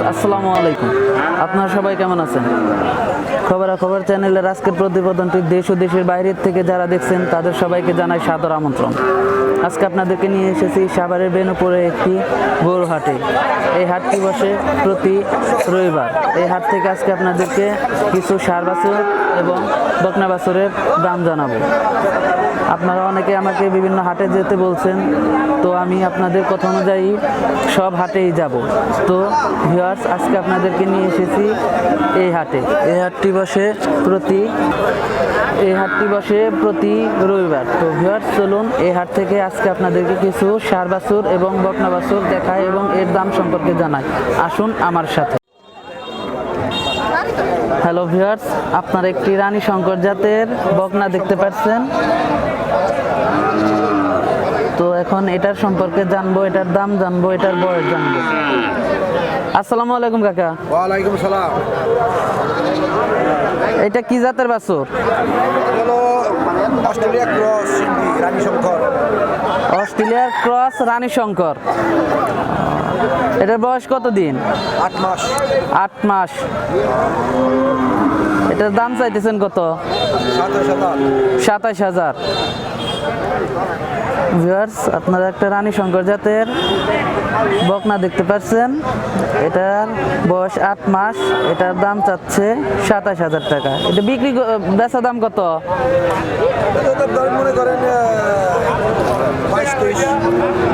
আসসালামু আলাইকুম। আপনারা সবাই কেমন আছেন? খবরাখবর চ্যানেলের আজকের প্রতিবেদনটি দেশ ও দেশের বাইরের থেকে যারা দেখছেন, তাদের সবাইকে জানাই সাদর আমন্ত্রণ। আজকে আপনাদেরকে নিয়ে এসেছি সাভারের বেনুপুরে একটি গরু হাটে এই হাটটি বসে প্রতি রবিবার। এই হাট থেকে আজকে আপনাদেরকে কিছু সার বাছুর এবং বকনা বাছুরের দাম জানাব। আপনারা অনেকে আমাকে বিভিন্ন হাটে যেতে বলছেন, তো আমি আপনাদের কথা অনুযায়ী সব হাটেই যাব। তো ভিওয়ার্স আজকে আপনাদেরকে নিয়ে এসেছি এই হাটে। এই হাটটি বসে প্রতি, এই হাটটি বসে প্রতি রবিবার। তো ভিউয়ার্স চলুন এই হাট থেকে আজকে আপনাদেরকে কিছু সার বাছুর এবং বকনা বাছুর দেখায় এবং এর দাম সম্পর্কে জানাই। আসুন আমার সাথে। হ্যালো ভিউয়ার্স আপনারা একটি রানী শঙ্কর জাতের বকনা দেখতে পাচ্ছেন। তো এখন এটার সম্পর্কে জানব এটার দাম জানব এটার বয়স জানব। আসসালামু আলাইকুম কাকা। ওয়ালাইকুম সালাম। এটা কি জাতের বাছুর? হলো অস্ট্রেলিয়া ক্রস রানী শঙ্কর। অস্ট্রেলিয়ার ক্রস রানী শঙ্কর। এটার বয়স কত দিন? আট মাস। আট মাস। এটার দাম চাইতেছেন কত? সাতাশ হাজার। ভিউয়ার্স, আপনারা একটা রানী শঙ্কর জাতের বকনা দেখতে পাচ্ছেন। এটার বয়স আট মাস, এটার দাম চাচ্ছে সাতাশ হাজার টাকা। এটা বিক্রি বেচা দাম কত?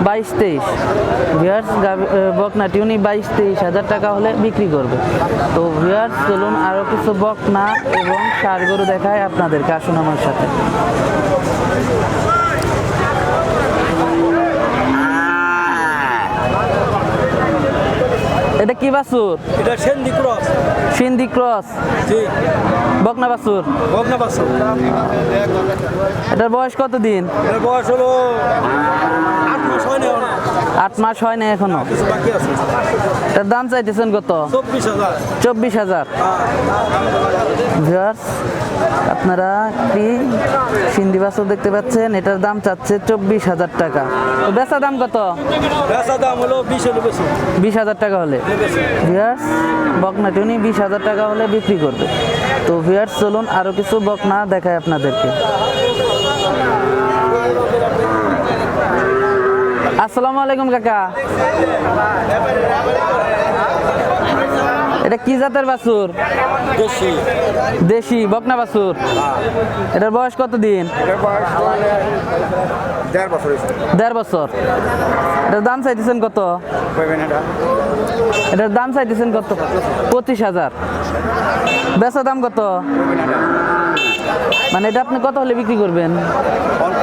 বাইশ তেইশ। ভিউয়ার্স বকনাটি উনি বাইশ তেইশ হাজার টাকা হলে বিক্রি করবে। তো ভিউয়ার্স, চলুন আরও কিছু বকনা এবং সার গরু দেখায় আপনাদেরকে, আসুন আমার সাথে। এটা কি বাছুর? এটা সিন্ধি ক্রস। সিন্ধি ক্রস। জি। বকনা বাসুর বকনা বাসুর এটার বয়স কত দিন এর বয়স হলো আট মাস হয় না এখনও। আট মাস হয় না এখনও। এটার দাম চাইতেছেন কত? চব্বিশ হাজার। আপনারা কি সিন্ধি বাসও দেখতে পাচ্ছেন? এটার দাম চাচ্ছে চব্বিশ হাজার টাকা। তো বেচা দাম কত? দাম বিশ হাজার টাকা হলে। ভিউয়ার্স বকনাটি উনি বিশ হাজার টাকা হলে বিক্রি করবে। তো ভিউয়ার্স চলুন আরও কিছু বকনা দেখায় আপনাদেরকে। আসসালামু আলাইকুম কাকা। এটা কি জাতের বাছুর? বেশি দেশি বকনা বাছুর। এটার বয়স কত দিন দেড় বছর এটার দাম চাইতেছেন কত? এটার দাম চাইতেছেন কত? পঁচিশ হাজার। বেচা দাম কত? মানে এটা আপনি কত হলে বিক্রি করবেন?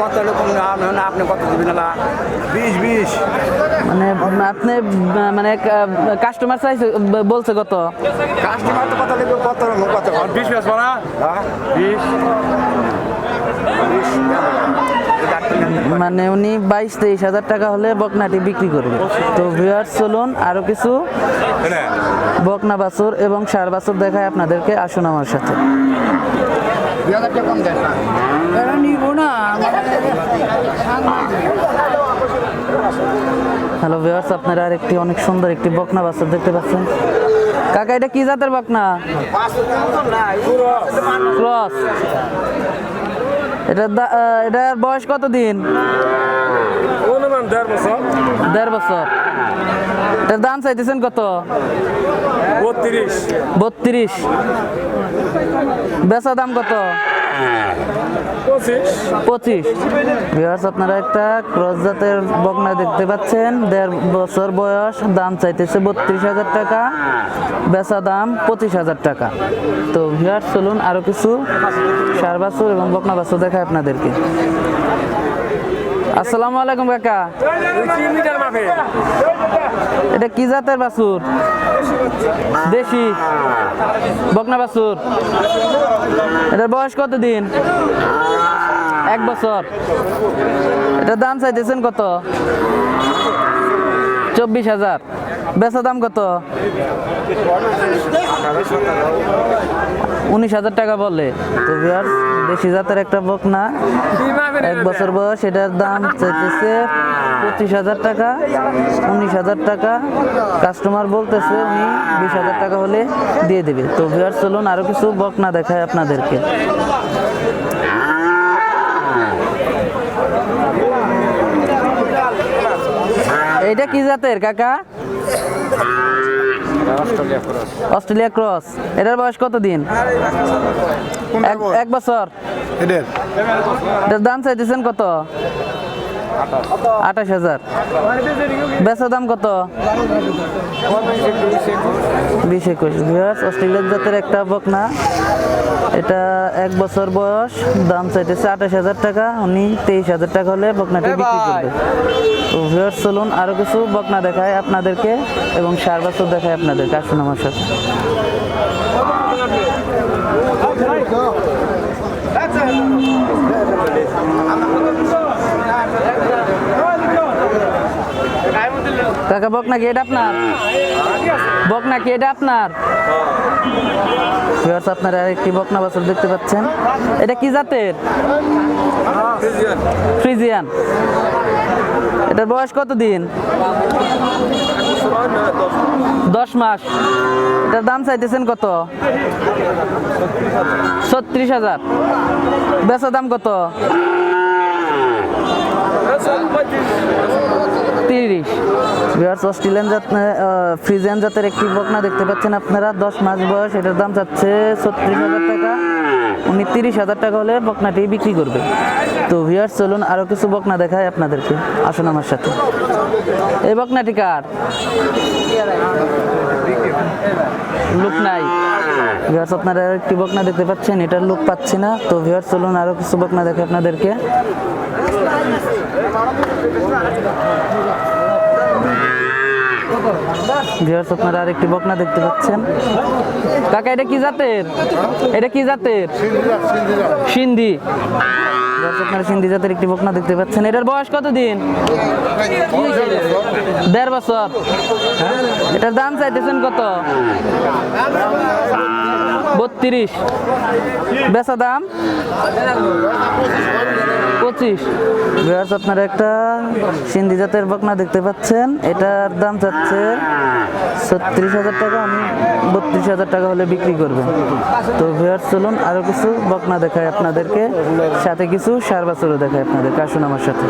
কত হলো না আপনি কত দিবেন না বিশ বিশ। মানে আপনি মানে কাস্টমার চাইছে বলছে কত? কাস্টমার তো কত দেবে কত রকম কত? বিশ বেশ না বিশ। মানে উনি বাইশ তেইশ হাজার টাকা হলে বকনাটি বিক্রি করবে। তো ভিউয়ার্স চলুন আরও কিছু বকনা বাছুর এবং সার বাছুর দেখায় আপনাদেরকে আসুন আমার সাথে। হ্যালো ভিউয়ার্স আপনারা আরেকটি অনেক সুন্দর একটি বকনা বাছুর দেখতে পাচ্ছেন। কাকা এটা কি জাতের বকনা? ক্রস এটা এটার বয়স কত দিন দেড় বছর। দেড় বছর। এটার দাম চাইতেছেন কত? বত্রিশ। বত্রিশ। বেচা দাম কত? পঁচিশ। আপনারা একটা ক্রস জাতের বকনা দেখতে পাচ্ছেন। দেড় বছর বয়স দাম চাইতেছে বত্রিশ হাজার টাকা। বেচা দাম পঁচিশ হাজার টাকা। তো চলুন আরও কিছু সার বাছুর এবং বকনা বাছুর দেখায় আপনাদেরকে। আসসালামু আলাইকুম কাকা। এটা কি জাতের বাছুর? দেশি। বকনা বাছুর। এটার বয়স কত দিন এক বছর। এটার দাম চাইতেছেন কত? চব্বিশ হাজার। বেচা দাম কত? উনিশ হাজার টাকা বললে তো দেশি জাতের একটা বকনা। এক বছর বয়স এটার দাম চাইতেছে পঁচিশ হাজার টাকা উনিশ হাজার টাকা। কাস্টমার বলতেছে উনি বিশ হাজার টাকা হলে দিয়ে দেবে। তো ভিউয়ার চলুন আরও কিছু বকনা দেখায় আপনাদেরকে। এটা কি জাতের কাকা? Australia cross. এটার বয়স কত দিন এক- এক বছর। এদের। দাম চাইতেছেন কত? আঠাশ হাজার। বেচা দাম কত? বিশ একুশ। ভিউয়ার্স অস্ট্রেলিয়ার জাতের একটা বকনা। এটা এক বছর বয়স। দাম চাইতেছে আঠাশ হাজার টাকা। উনি তেইশ হাজার টাকা হলে বকনাটি বিক্রি করবে। তো ভিউয়ার্স চলুন আরও কিছু বকনা দেখায় আপনাদেরকে এবং সার বছর দেখায় আপনাদেরকে। আসুন আমার সাথে। কাকা বকনা কি এটা আপনার? বকনা কি এটা আপনার? ভিউয়ার্স আপনারা একটি বকনা বাছুর দেখতে পাচ্ছেন। এটা কি জাতের? ফ্রিজিয়ান এটার বয়স কত দিন দশ মাস। এটার দাম চাইতেছেন কত? ছত্রিশ হাজার। বেচা দাম কত? তিরিশ। বিহার অস্ট্রেলিয়ান জাত ফ্রিজিয়ান জাতের একটি বকনা দেখতে পাচ্ছেন আপনারা। দশ মাস বয়স, এটার দাম চাচ্ছে ছত্রিশ হাজার টাকা। উনি তিরিশ হাজার টাকা হলে বকনাটি বিক্রি করবে। তো ভিয়ার চলুন আরও কিছু বকনা দেখায় আপনাদেরকে। আসুন আমার সাথে। এই বকনাটি কার? লুক নাই। ভিউয়ার্স আপনারা একটি বকনা দেখতে পাচ্ছেন, এটার লুক পাচ্ছি না। তো ভিউয়ার্স চলুন আরও কিছু বকনা দেখে আপনাদেরকে। আপনারা আরেকটি বকনা দেখতে পাচ্ছেন। কাকা, এটা কি জাতের? এটা কি জাতের? সিন্ধি। সিন্ধি জাতের একটি বকনা দেখতে পাচ্ছেন। এটার বয়স কত দিন দেড় বছর। এটার দাম চাইতেছেন কত? বত্রিশ। বেচা দাম? পঁচিশ। ভিউয়ার্স, আপনারা একটা সিন্ধি জাতের বকনা দেখতে পাচ্ছেন। এটার দাম চাচ্ছে ছত্রিশ হাজার টাকা। আমি বত্রিশ হাজার টাকা হলে বিক্রি করবেন তো ভিউয়ার্স, চলুন আরও কিছু বকনা দেখায় আপনাদেরকে। সাথে কিছু সার বাছরও দেখায় আপনাদেরকে। আসুন আমার সাথে।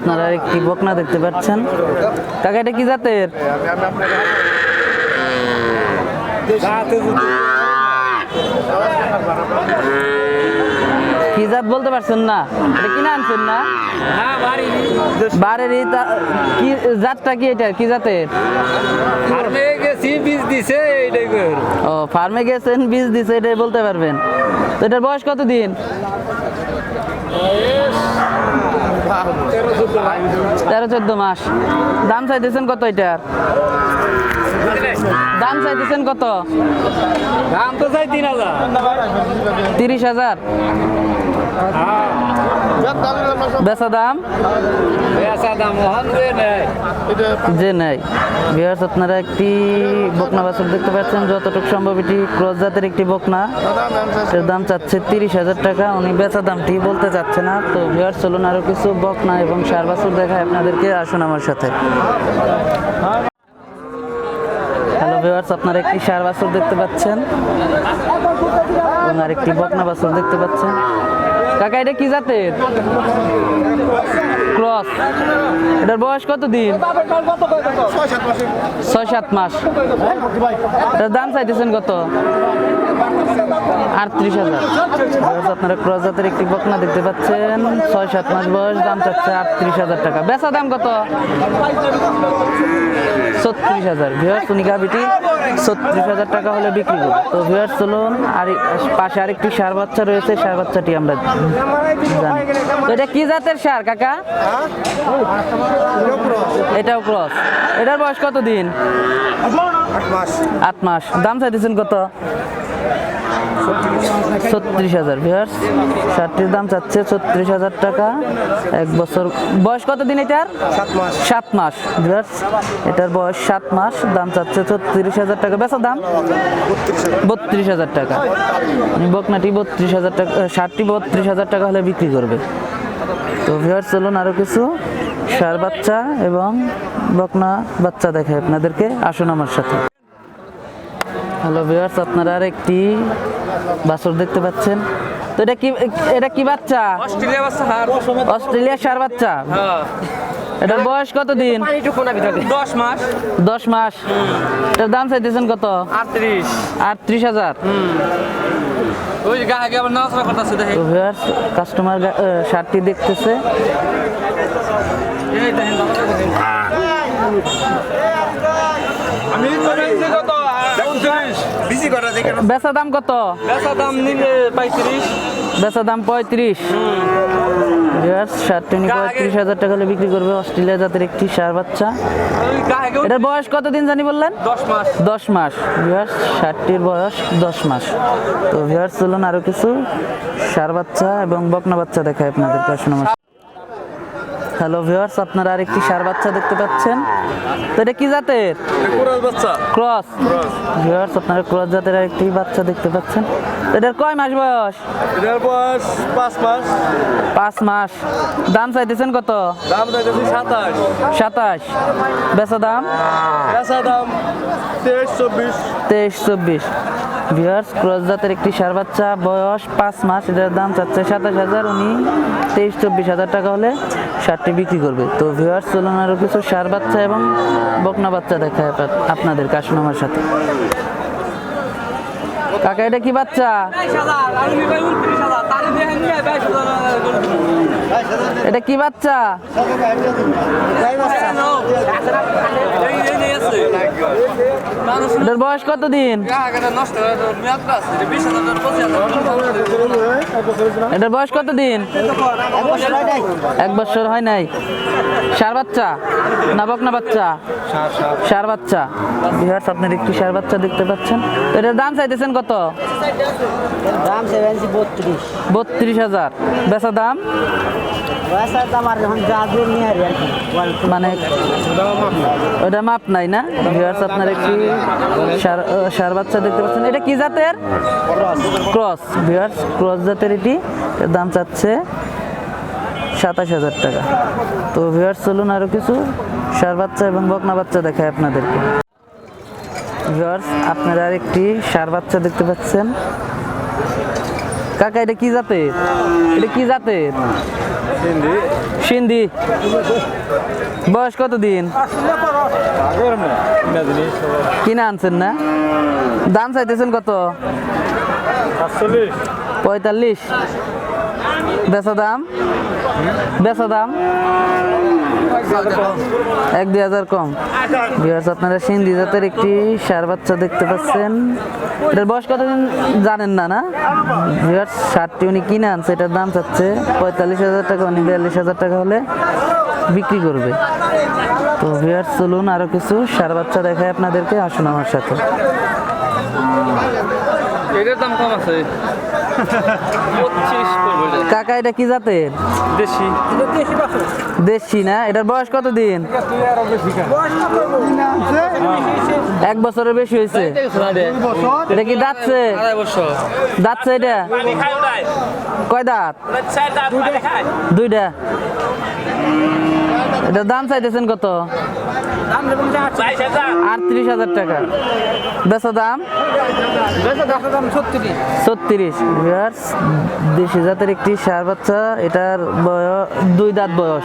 আপনারা একটি বকনা দেখতে পাচ্ছেন। কাকা এটা কি জাতের? কি জাত বলতে পারছেন না? এটা কিনে আনছেন না? বাড়ির কি জাতটা কি এটা? কি জাতের? ফার্মে গেছি বীজ দিছে এইটাই ও ফার্মে গেছেন বীজ দিছে এটাই বলতে পারবেন। তো এটার বয়স কত দিন তেরো চোদ্দ মাস। দাম চাইতেছেন কত এটার দাম চাইতেছেন কত? দাম তো চাই তিন হাজার। তিরিশ হাজার? বেচা দাম? যে নেই। বিহার আপনারা একটি বকনা বাছুর দেখতে পাচ্ছেন যতটুকু সম্ভব এটি ক্রস জাতের একটি বকনা। এর দাম চাচ্ছে তিরিশ হাজার টাকা উনি বেচা দামটি বলতে চাচ্ছে না। তো বিহার চলুন আরও কিছু বকনা এবং সার বাছুর দেখায় আপনাদেরকে আসুন আমার সাথে। ভিউয়ার্স আপনারা একটি সার বাছুর দেখতে পাচ্ছেন। এবং আরেকটি বকনা বাছুর দেখতে পাচ্ছেন। কাকা, এটা কি জাতের? ক্রস। এটার বয়স কত দিন ছয় সাত মাস। এটার দাম চাইতেছেন কত? আটত্রিশ হাজার। আপনারা ক্রস জাতের একটি বকনা দেখতে পাচ্ছেন। ছয় সাত মাস বয়স, দাম চাচ্ছে আটত্রিশ হাজার টাকা। বেচা দাম কত? ছত্রিশ হাজার। ভিউয়ার্স উনি গাভিটি ছত্রিশ হাজার টাকা হলে বিক্রি করব। তো ভিউয়ার্স চলুন আর পাশে আরেকটি সার বাচ্চা রয়েছে সার বাচ্চাটি আমরা জানি। তো এটা কি জাতের সার কাকা? এটাও ক্রস। এটার বয়স কত দিন আট মাস। আট মাস। দাম চাইতেছেন কত? ছত্রিশ হাজার ভিউয়ার্স শার্টটির দাম চাচ্ছে ছত্রিশ হাজার টাকা। এক বছর বয়স কত দিন এটার? সাত মাস। সাত ভিউয়ার্স এটার বয়স সাত মাস দাম চাচ্ছে ছত্রিশ হাজার টাকা। বেচা দাম? বত্রিশ হাজার। টাকা। বকনাটি বত্রিশ হাজার টাকা শার্টটি বত্রিশ হাজার টাকা হলে বিক্রি করবে। তো ভিউয়ার্স চলুন আরও কিছু। সার বাচ্চা এবং বকনা বাচ্চা দেখায় আপনাদেরকে। আসুন আমার সাথে। হ্যালো ভিউয়ার্স আপনারা আর একটি বাছর দেখতে পাচ্ছেন। তো এটা কি এটা কি বাচ্চা? অস্ট্রেলিয়া বাচ্চা হার অস্ট্রেলিয়ার সার বাচ্চা? হ্যাঁ। এটার বয়স কত দিন দশ মাস। দশ মাস। এটার দাম চাইতেছেন কত? আটত্রিশ। আটত্রিশ হাজার। ওই যে গায়ে আবার নাচড়া করতেছে দেখে তো ভিউয়ার্স কাস্টমার শার্টটি দেখতেছে। এই দেখেন বাবা, দেখেন। আমি বেচা দাম কত? বেচা দাম নিলে পঁয়ত্রিশ। বেচা দাম পঁয়ত্রিশ। হাজার টাকা হলে বিক্রি করবে। অস্ট্রেলিয়া জাতের একটি সার বাচ্চা। এটার বয়স কতদিন জানি বললেন? দশ মাস। দশ মাস। ভিউয়ার্স ষাটটির বয়স দশ মাস। তো ভিউয়ার্স চলুন আরও কিছু সার বাচ্চা এবং বকনা বাচ্চা দেখায় আমার হ্যালো ভিউয়ার্স আপনারা আরেকটি সার বাচ্চা দেখতে পাচ্ছেন। তো এটা কি জাতের? বাচ্চা। ক্রস। ভিউয়ার্স আপনারা ক্রস জাতের আরেকটি বাচ্চা দেখতে পাচ্ছেন। তো এটার কয় মাস বয়স? এটার বয়স পাঁচ মাস। পাঁচ মাস। দাম চাইতেছেন কত? দাম দেখেছি সাতাশ। সাতাশ। বেচা দাম? পেঁচা দাম তেইশ চব্বিশ। তেইশ চব্বিশ। ভিউয়ার্স ক্রস জাতের একটি সার বাচ্চা বয়স পাঁচ মাস। এটার দাম চাচ্ছে সাতাশ হাজার। উনি তেইশ চব্বিশ হাজার টাকা হলে সারটি বিক্রি করবে। তো ভিউয়ার্স চলুন আরও কিছু সার বাচ্চা এবং বকনা বাচ্চা দেখায় আপনাদের কাস্টমার সাথে। কাকা, এটা কি বাচ্চা? এটা কি বাচ্চা? এটার বয়স কত দিন এটার বয়স কত দিন এক বছর হয় নাই। সার বাচ্চা? না বকনা বাচ্চা? সার বাচ্চা। বিহার আপনার একটি সার বাচ্চা দেখতে পাচ্ছেন। এটার দাম চাইতেছেন কত? দাম বত্রিশ। বত্রিশ হাজার। বেচা দাম? আর আর মানে ওটা মাপ নাই না? ভিউয়ার্স আপনার একটি সার বাচ্চা দেখতে পাচ্ছেন। এটা কি জাতের? ক্রস ভিউয়ার্স ক্রস জাতের এটি। দাম চাচ্ছে সাতাশ হাজার টাকা। তো ভিউয়ার্স চলুন আরও কিছু সার বাচ্চা এবং বকনা বাচ্চা দেখায় আপনাদেরকে। ভিউয়ার্স আপনারা আর একটি সার বাচ্চা দেখতে পাচ্ছেন। কাকা এটা কি জাতের? এটা কি জাতের? সিন্ধি। বয়স কত দিন কিনা আনছেন না? দাম চাইতেছেন কত? পঁয়তাল্লিশ। বেচা দাম? বেচা দাম? এক দুই হাজার কম। বিহার আপনারা সিন্ধি জাতের একটি সার বাচ্চা দেখতে পাচ্ছেন। এটার বয়স কতদিন জানেন না না? বিহার সারটি উনি কিনে আনছে, এটার দাম চাচ্ছে পঁয়তাল্লিশ হাজার টাকা, উনি বিয়াল্লিশ হাজার টাকা হলে বিক্রি করবে। তো বিহার চলুন আরও কিছু সার বাচ্চা দেখায় আপনাদেরকে, আসুন আমার সাথে। এটার দাম কম আছে। পঁচিশ কাকা এটা কি জাতের? দেশি। দেশি না? এটার বয়স কত দিন এক বছরের বেশি হয়েছে। এটা কি দাঁতছে? দাঁতছে এটা? কয় দাঁত? দুইটা। এটার দাম চাইতেছেন কত? আটত্রিশ হাজার টাকা। বেচা দাম? ছত্রিশ। দেশি জাতের একটি সার বাচ্চা এটার বয়স দুই দাঁত বয়স।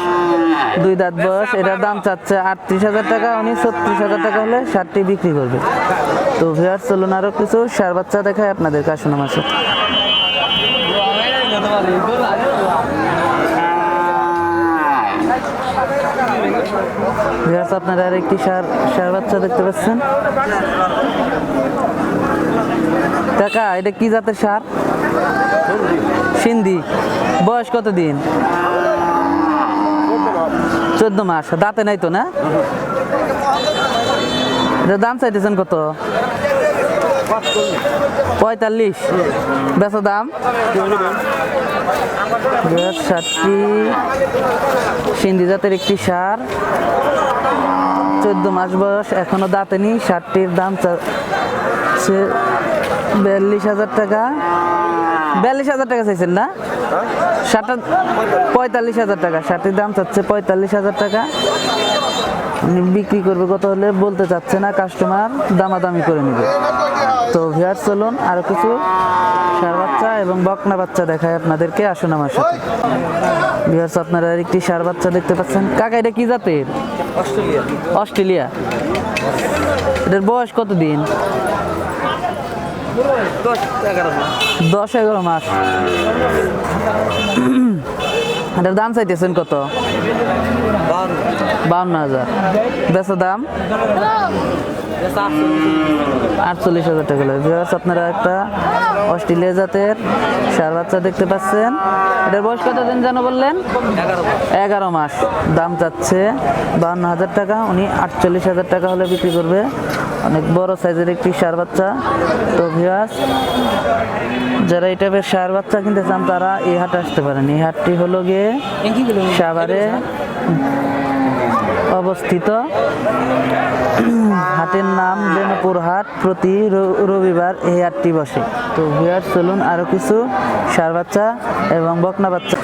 দুই দাঁত বয়স এটার দাম চাচ্ছে আটত্রিশ হাজার টাকা উনি ছত্রিশ হাজার টাকা হলে সারটি বিক্রি করবে। তো ভিউয়ার্স চলুন আরও কিছু সার বাচ্চা দেখায় আপনাদের কাছে আমার ভিউয়ার্স, আপনারা আর একটি সার সার বাচ্চা দেখতে পাচ্ছেন। কাকা, এটা কি জাতের সার? সিন্ধি। বয়স কত দিন চোদ্দ মাস। দাঁতে নাই তো, না? এটার দাম চাইতেছেন কত? পঁয়তাল্লিশ। বেচা দাম? ষাটটি সিন্ধি জাতের একটি সার। চোদ্দ মাস বয়স, এখনও দাঁতেনি সারটির দাম বিয়াল্লিশ হাজার টাকা। বিয়াল্লিশ হাজার টাকা চাইছেন না? ষাটটা পঁয়তাল্লিশ হাজার টাকা ষাটটির দাম চাচ্ছে পঁয়তাল্লিশ হাজার টাকা। বিক্রি করবে কত হলে বলতে চাচ্ছে না, কাস্টমার দামাদামি করে নেবে। তো ভিয়ার চলুন আরও কিছু সার বাচ্চা এবং বকনা বাচ্চা দেখায় আপনাদেরকে, আসুন আমার সাথে। ভিয়ার্স আপনারা একটি সার বাচ্চা দেখতে পাচ্ছেন। কাকা, এটা কি জাতের? অস্ট্রেলিয়া। অস্ট্রেলিয়া। এটার বয়স কত দিন দশ এগারো মাস। দশ এগারো মাস। এটার দাম চাইতেছেন কত? বাউন্ন হাজার। বেচা দাম? আটচল্লিশ হাজার টাকা ভিউয়ার্স আপনারা একটা অস্ট্রেলিয়া জাতের সার বাচ্চা দেখতে পাচ্ছেন। এটার বয়স কত দিন যেন বললেন? এগারো মাস। দাম চাচ্ছে বাউন্ন হাজার টাকা। উনি আটচল্লিশ হাজার টাকা হলে বিক্রি করবে। অনেক বড় সাইজের একটি সার বাচ্চা। তো যারা এই টাইপের সার বাচ্চা কিনতে চান, তারা এই হাটে আসতে পারেন। এই হাটটি হলো গিয়ে সাভারে অবস্থিত। হাটের নাম বেনপুর হাট। প্রতি রবিবার এই হাটটি বসে। তো ভিউয়ার্স চলুন আরও কিছু সার বাচ্চা এবং বকনা বাচ্চা।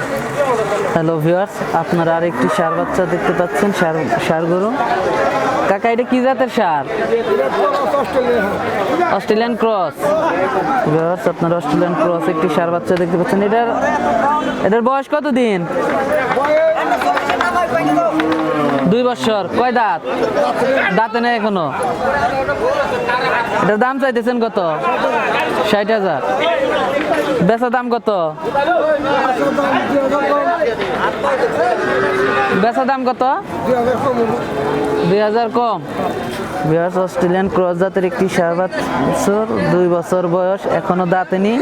হ্যালো ভিউয়ার্স আপনারা আর একটি সার বাচ্চা দেখতে পাচ্ছেন, সার সার গরু। কাকা, এটা কি জাতের সার? Australian cross. আপনার অস্ট্রেলিয়ান ক্রস, একটি সার বাচ্চা দেখতে পাচ্ছেন। এটার এটার বয়স কত দিন দুই বছর। কয় দাঁত? দাঁতে নেই এখনও। এটার দাম চাইতেছেন কত? ষাট হাজার। বেচা দাম কত? বেচা দাম কত? দুই হাজার কম। বিহার অস্ট্রেলিয়ান ক্রস জাতের একটি সার বছর দুই বছর বয়স, এখনও দাঁতেনি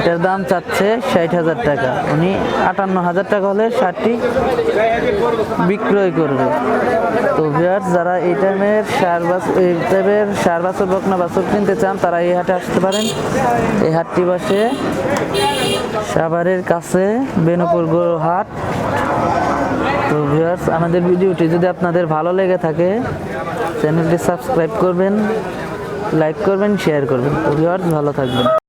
এটার দাম চাচ্ছে ষাট হাজার টাকা। উনি আটান্ন হাজার টাকা হলে ষাটটি বিক্রয় করবে। তো ভিয়ার্স যারা এই টাইমের সার এই টাইপের সার বকনা বাছর কিনতে চান, তারা এই হাটে আসতে পারেন। এই হাটটি বসে সাভারের কাছে বেনুপুর গরু হাট। তো ভিউয়ার্স, আমাদের ভিডিওটি যদি আপনাদের ভালো লেগে থাকে চ্যানেলটি সাবস্ক্রাইব করবেন লাইক করবেন শেয়ার করবেন। ভিউয়ার্স ভালো থাকবেন।